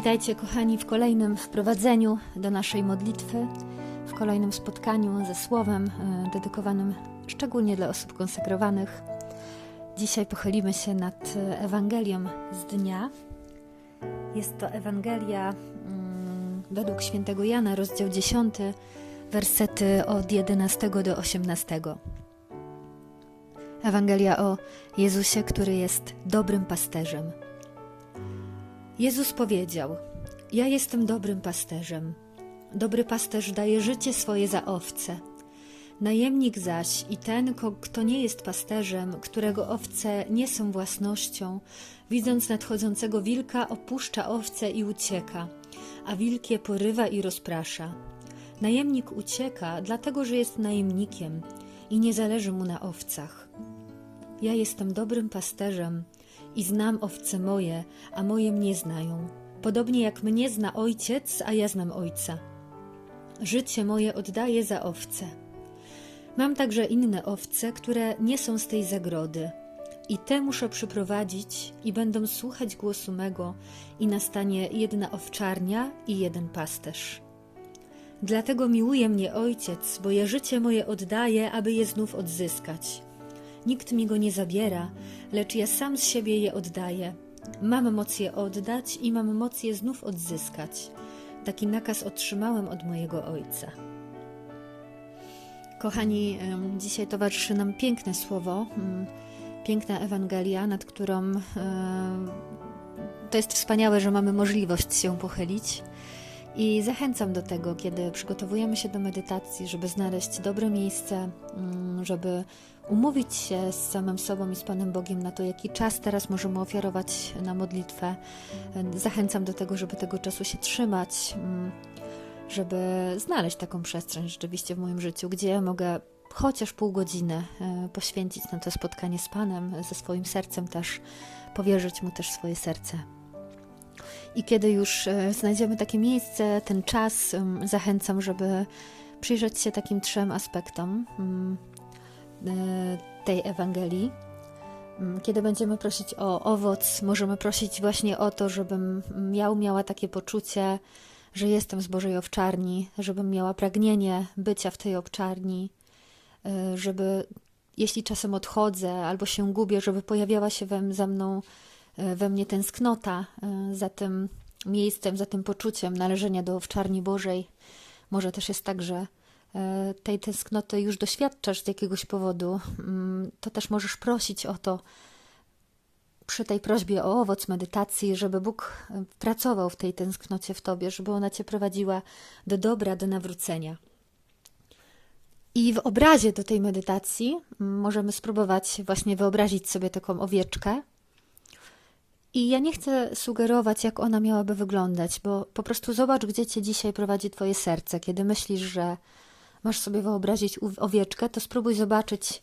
Witajcie, kochani, w kolejnym wprowadzeniu do naszej modlitwy, w kolejnym spotkaniu ze Słowem e, dedykowanym szczególnie dla osób konsekrowanych. Dzisiaj pochylimy się nad e, Ewangelią z dnia. Jest to Ewangelia mm, według świętego Jana, rozdział 10, wersety od 11 do 18. Ewangelia o Jezusie, który jest dobrym pasterzem. Jezus powiedział: Ja jestem dobrym pasterzem. Dobry pasterz daje życie swoje za owce. Najemnik zaś i ten, kto nie jest pasterzem, którego owce nie są własnością, widząc nadchodzącego wilka, opuszcza owce i ucieka, a wilk je porywa i rozprasza. Najemnik ucieka, dlatego że jest najemnikiem i nie zależy mu na owcach. Ja jestem dobrym pasterzem i znam owce moje, a moje mnie znają. Podobnie jak mnie zna ojciec, a ja znam ojca. Życie moje oddaję za owce. Mam także inne owce, które nie są z tej zagrody. I te muszę przyprowadzić, i będą słuchać głosu mego, i nastanie jedna owczarnia i jeden pasterz. Dlatego miłuje mnie ojciec, bo ja życie moje oddaję, aby je znów odzyskać. Nikt mi go nie zabiera, lecz ja sam z siebie je oddaję. Mam moc je oddać i mam moc je znów odzyskać. Taki nakaz otrzymałem od mojego ojca. Kochani, dzisiaj towarzyszy nam piękne słowo, mm, piękna Ewangelia, nad którą to jest wspaniałe, że mamy możliwość się pochylić. I zachęcam do tego, kiedy przygotowujemy się do medytacji, żeby znaleźć dobre miejsce, mm, żeby umówić się z samym sobą i z Panem Bogiem na to, jaki czas teraz możemy ofiarować na modlitwę. Zachęcam do tego, żeby tego czasu się trzymać, mm, żeby znaleźć taką przestrzeń rzeczywiście w moim życiu, gdzie ja mogę chociaż pół godziny e, poświęcić na to spotkanie z Panem, ze swoim sercem też, powierzyć Mu też swoje serce. I kiedy już e, znajdziemy takie miejsce, ten czas, zachęcam, żeby przyjrzeć się takim trzem aspektom mm, e, tej Ewangelii. Mm, kiedy będziemy prosić o owoc, możemy prosić właśnie o to, żebym miał, miała takie poczucie, że jestem z Bożej owczarni, żebym miała pragnienie bycia w tej owczarni, e, żeby jeśli czasem odchodzę albo się gubię, żeby pojawiała się we, za mną we mnie tęsknota e, za tym miejscem, za tym poczuciem należenia do owczarni Bożej. Może też jest tak, że e, tej tęsknoty już doświadczasz z jakiegoś powodu, mm, to też możesz prosić o to przy tej prośbie o owoc medytacji, żeby Bóg pracował w tej tęsknocie w tobie, żeby ona cię prowadziła do dobra, do nawrócenia. I w obrazie do tej medytacji mm, możemy spróbować właśnie wyobrazić sobie taką owieczkę, i ja nie chcę sugerować, jak ona miałaby wyglądać, bo po prostu zobacz, gdzie cię dzisiaj prowadzi twoje serce. Kiedy myślisz, że masz sobie wyobrazić owieczkę, to spróbuj zobaczyć,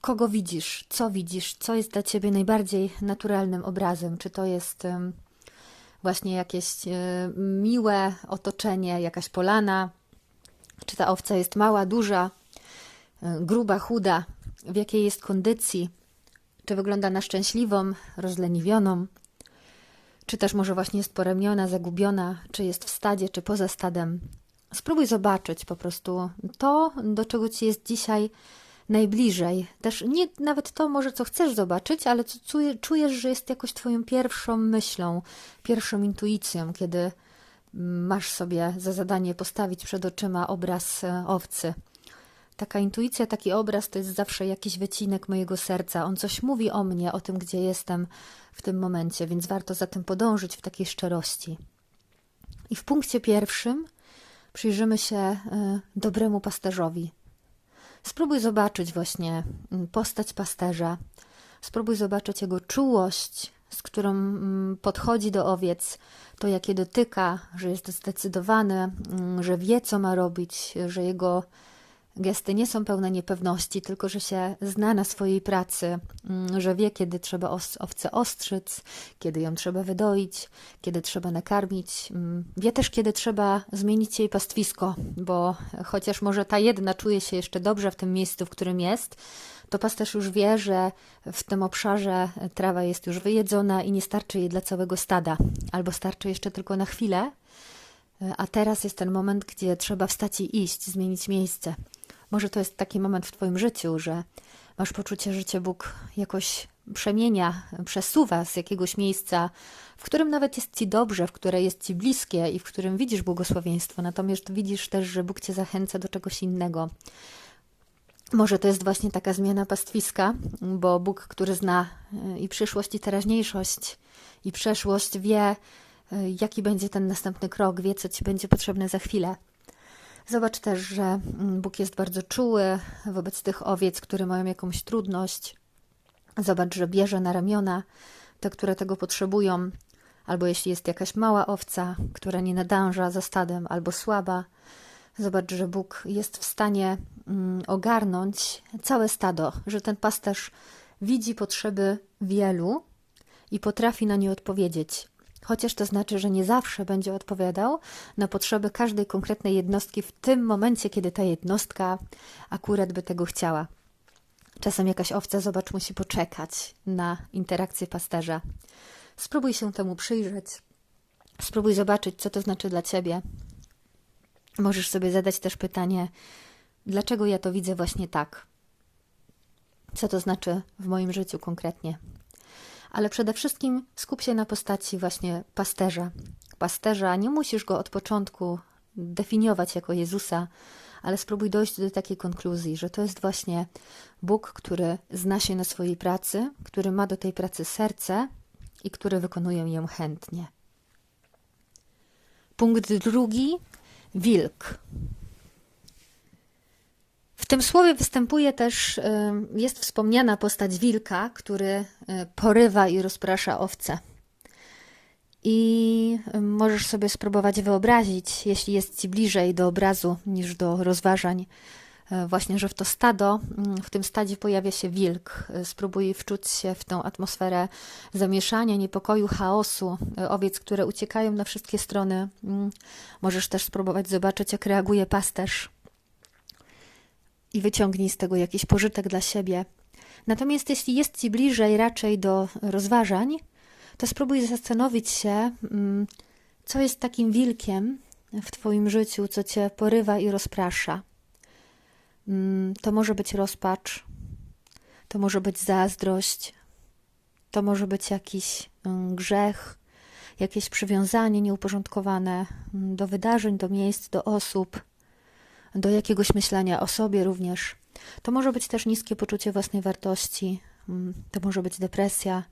kogo widzisz, co widzisz, co jest dla ciebie najbardziej naturalnym obrazem. Czy to jest właśnie jakieś e, miłe otoczenie, jakaś polana, czy ta owca jest mała, duża, e, gruba, chuda, w jakiej jest kondycji czy wygląda na szczęśliwą, rozleniwioną? Czy też może właśnie jest poremiona, zagubiona, czy jest w stadzie, czy poza stadem? Spróbuj zobaczyć po prostu to, do czego ci jest dzisiaj najbliżej. Też nie nawet to może, co chcesz zobaczyć, ale co czujesz, że jest jakoś twoją pierwszą myślą, pierwszą intuicją, kiedy masz sobie za zadanie postawić przed oczyma obraz e, owcy. Taka intuicja, taki obraz to jest zawsze jakiś wycinek mojego serca. On coś mówi o mnie, o tym, gdzie jestem w tym momencie, więc warto za tym podążyć w takiej szczerości. I w punkcie pierwszym przyjrzymy się y, dobremu pasterzowi. Spróbuj zobaczyć właśnie postać pasterza, spróbuj zobaczyć jego czułość, z którą podchodzi do owiec, to jakie dotyka, że jest zdecydowany, że wie, co ma robić, że jego gesty nie są pełne niepewności, tylko że się zna na swojej pracy, mm, że wie, kiedy trzeba owce ostrzyc, kiedy ją trzeba wydoić, kiedy trzeba nakarmić. Mm, wie też, kiedy trzeba zmienić jej pastwisko, bo chociaż może ta jedna czuje się jeszcze dobrze w tym miejscu, w którym jest, to pasterz już wie, że w tym obszarze trawa jest już wyjedzona i nie starczy jej dla całego stada, albo starczy jeszcze tylko na chwilę, a teraz jest ten moment, gdzie trzeba wstać i iść, zmienić miejsce. Może to jest taki moment w Twoim życiu, że masz poczucie, że Cię Bóg jakoś przemienia, przesuwa z jakiegoś miejsca, w którym nawet jest Ci dobrze, w które jest Ci bliskie i w którym widzisz błogosławieństwo, natomiast widzisz też, że Bóg Cię zachęca do czegoś innego. Może to jest właśnie taka zmiana pastwiska, bo Bóg, który zna e, i przyszłość, i teraźniejszość, i przeszłość, wie, e, jaki będzie ten następny krok, wie, co ci będzie potrzebne za chwilę. Zobacz też, że mm, Bóg jest bardzo czuły wobec tych owiec, które mają jakąś trudność. Zobacz, że bierze na ramiona te, które tego potrzebują, albo jeśli jest jakaś mała owca, która nie nadąża za stadem, albo słaba. Zobacz, że Bóg jest w stanie mm, ogarnąć całe stado, że ten pasterz widzi potrzeby wielu i potrafi na nie odpowiedzieć chociaż to znaczy, że nie zawsze będzie odpowiadał na potrzeby każdej konkretnej jednostki w tym momencie, kiedy ta jednostka akurat by tego chciała. Czasem jakaś owca, zobacz, musi poczekać na interakcję pasterza. Spróbuj się temu przyjrzeć. Spróbuj zobaczyć, co to znaczy dla ciebie. Możesz sobie zadać też pytanie, dlaczego ja to widzę właśnie tak? Co to znaczy w moim życiu konkretnie? Ale przede wszystkim skup się na postaci właśnie pasterza. Pasterza, nie musisz go od początku definiować jako Jezusa, ale spróbuj dojść do takiej konkluzji, że to jest właśnie Bóg, który zna się na swojej pracy, który ma do tej pracy serce i który wykonuje ją chętnie. Punkt drugi wilk. W tym słowie występuje też, jest wspomniana postać wilka, który e, porywa i rozprasza owce. I możesz sobie spróbować wyobrazić, jeśli jest ci bliżej do obrazu niż do rozważań, właśnie, że w to stado, w tym stadzie pojawia się wilk. Spróbuj wczuć się w tę atmosferę zamieszania, niepokoju, chaosu, owiec, które uciekają na wszystkie strony. Możesz też spróbować zobaczyć, jak reaguje pasterz i wyciągnij z tego jakiś pożytek dla siebie. Natomiast jeśli jest ci bliżej raczej do rozważań, to spróbuj zastanowić się, mm, co jest takim wilkiem w Twoim życiu, co Cię porywa i rozprasza. Mm, to może być rozpacz, to może być zazdrość, to może być jakiś mm, grzech, jakieś przywiązanie nieuporządkowane do wydarzeń, do miejsc, do osób do jakiegoś myślenia o sobie również. To może być też niskie poczucie własnej wartości, mm, to może być depresja,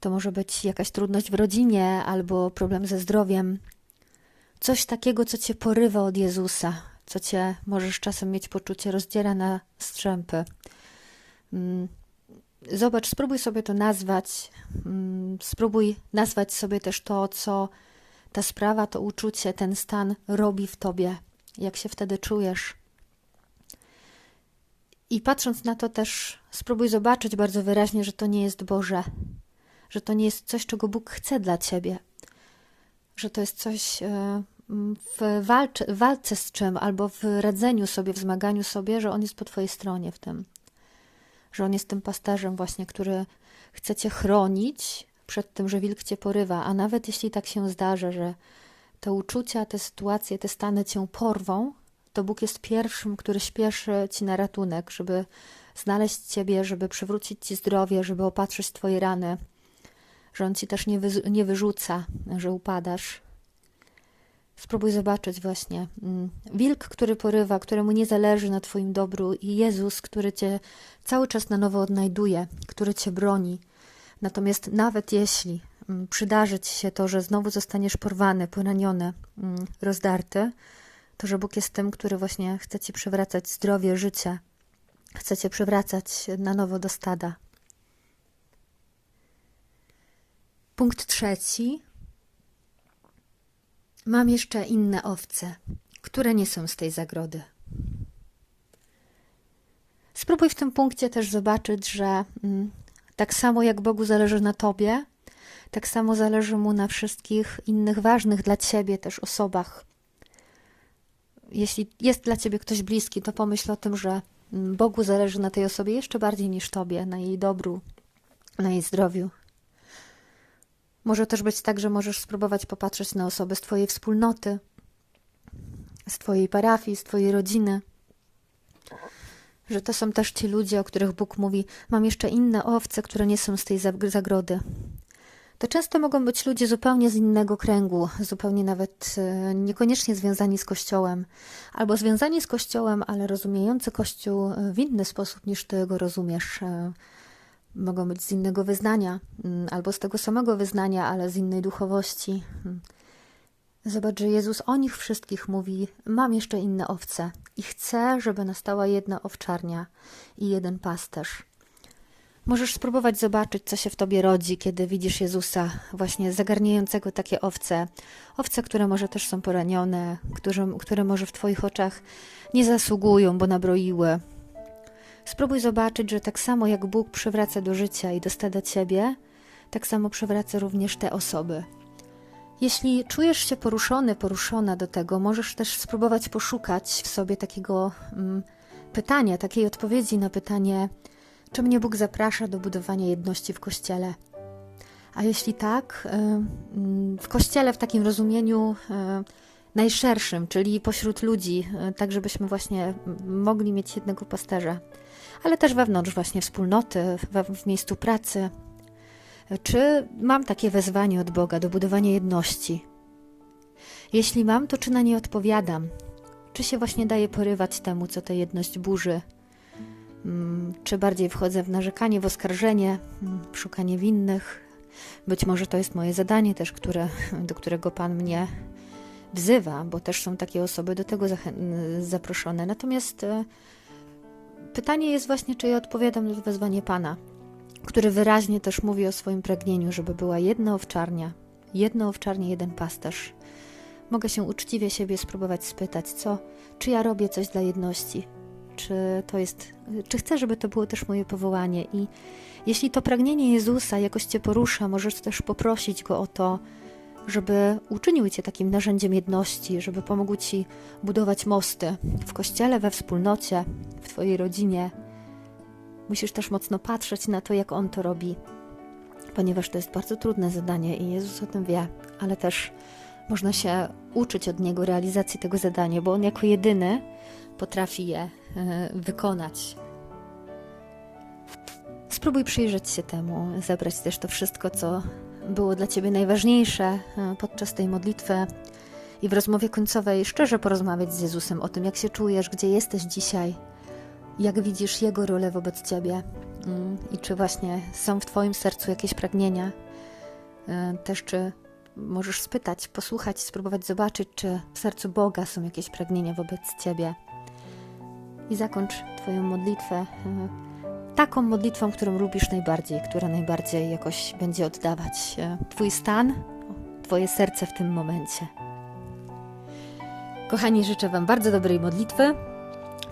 to może być jakaś trudność w rodzinie albo problem ze zdrowiem. Coś takiego, co cię porywa od Jezusa, co cię możesz czasem mieć poczucie rozdziera na strzępy. Mm, zobacz, spróbuj sobie to nazwać. Mm, spróbuj nazwać sobie też to, co ta sprawa, to uczucie, ten stan robi w tobie jak się wtedy czujesz. I patrząc na to też spróbuj zobaczyć bardzo wyraźnie, że to nie jest Boże, że to nie jest coś, czego Bóg chce dla ciebie, że to jest coś e, w walce, walce z czym, albo w radzeniu sobie, w zmaganiu sobie, że On jest po twojej stronie w tym. Że On jest tym pasterzem właśnie, który chce cię chronić przed tym, że wilk cię porywa, a nawet jeśli tak się zdarzy, że te uczucia, te sytuacje, te stany cię porwą, to Bóg jest pierwszym, który śpieszy ci na ratunek, żeby znaleźć ciebie, żeby przywrócić ci zdrowie, żeby opatrzyć twoje rany, że on ci też nie, wy, nie wyrzuca, że upadasz. Spróbuj zobaczyć właśnie mm, wilk, który porywa, któremu nie zależy na Twoim dobru, i Jezus, który Cię cały czas na nowo odnajduje, który Cię broni. Natomiast nawet jeśli Mm, przydarzy ci się to, że znowu zostaniesz porwany, poraniony, mm, rozdarty, to że Bóg jest tym, który właśnie chce ci przywracać zdrowie, życie, chce cię przywracać na nowo do stada. Punkt trzeci. Mam jeszcze inne owce, które nie są z tej zagrody. Spróbuj w tym punkcie też zobaczyć, że mm, tak samo jak Bogu zależy na tobie, tak samo zależy mu na wszystkich innych ważnych dla ciebie też osobach. Jeśli jest dla ciebie ktoś bliski, to pomyśl o tym, że mm, Bogu zależy na tej osobie jeszcze bardziej niż tobie, na jej dobru, na jej zdrowiu. Może też być tak, że możesz spróbować popatrzeć na osoby z twojej wspólnoty, z twojej parafii, z twojej rodziny że to są też ci ludzie, o których Bóg mówi: Mam jeszcze inne owce, które nie są z tej zagrody. To często mogą być ludzie zupełnie z innego kręgu, zupełnie nawet e, niekoniecznie związani z Kościołem, albo związani z Kościołem, ale rozumiejący Kościół w inny sposób niż ty go rozumiesz. E, mogą być z innego wyznania, mm, albo z tego samego wyznania, ale z innej duchowości. Mm. Zobacz, że Jezus o nich wszystkich mówi: Mam jeszcze inne owce i chcę, żeby nastała jedna owczarnia i jeden pasterz. Możesz spróbować zobaczyć, co się w tobie rodzi, kiedy widzisz Jezusa, właśnie zagarniającego takie owce. Owce, które może też są poranione, które, które może w Twoich oczach nie zasługują, bo nabroiły. Spróbuj zobaczyć, że tak samo jak Bóg przywraca do życia i do stada Ciebie, tak samo przywraca również te osoby. Jeśli czujesz się poruszony, poruszona do tego, możesz też spróbować poszukać w sobie takiego mm, pytania, takiej odpowiedzi na pytanie, czy mnie Bóg zaprasza do budowania jedności w kościele. A jeśli tak, y, mm, w kościele w takim rozumieniu y, najszerszym, czyli pośród ludzi, y, tak żebyśmy właśnie mogli mieć jednego pasterza, ale też wewnątrz właśnie wspólnoty, w miejscu pracy, czy mam takie wezwanie od Boga do budowania jedności? Jeśli mam, to czy na nie odpowiadam? Czy się właśnie daje porywać temu, co tę jedność burzy? Mm, czy bardziej wchodzę w narzekanie, w oskarżenie, mm, w szukanie winnych? Być może to jest moje zadanie też, które, do którego Pan mnie wzywa, bo też są takie osoby do tego zaproszone. Natomiast e, pytanie jest właśnie, czy ja odpowiadam na wezwanie Pana który wyraźnie też mówi o swoim pragnieniu, żeby była jedna owczarnia, jedno owczarnie, jeden pasterz. Mogę się uczciwie siebie spróbować spytać, co, czy ja robię coś dla jedności, czy to jest, czy chcę, żeby to było też moje powołanie. I jeśli to pragnienie Jezusa jakoś Cię porusza, możesz też poprosić Go o to, żeby uczynił Cię takim narzędziem jedności, żeby pomógł Ci budować mosty w kościele, we wspólnocie, w Twojej rodzinie, Musisz też mocno patrzeć na to, jak on to robi, ponieważ to jest bardzo trudne zadanie i Jezus o tym wie, ale też można się uczyć od niego realizacji tego zadania, bo on jako jedyny potrafi je wykonać. Spróbuj przyjrzeć się temu, zebrać też to wszystko, co było dla ciebie najważniejsze e, podczas tej modlitwy i w rozmowie końcowej szczerze porozmawiać z Jezusem o tym, jak się czujesz, gdzie jesteś dzisiaj, jak widzisz Jego rolę wobec Ciebie mm, i czy właśnie są w Twoim sercu jakieś pragnienia. E, też czy możesz spytać, posłuchać, spróbować zobaczyć, czy w sercu Boga są jakieś pragnienia wobec Ciebie. I zakończ Twoją modlitwę e, taką modlitwą, którą lubisz najbardziej, która najbardziej jakoś będzie oddawać e, Twój stan, Twoje serce w tym momencie. Kochani, życzę Wam bardzo dobrej modlitwy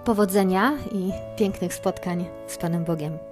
powodzenia i pięknych spotkań z Panem Bogiem.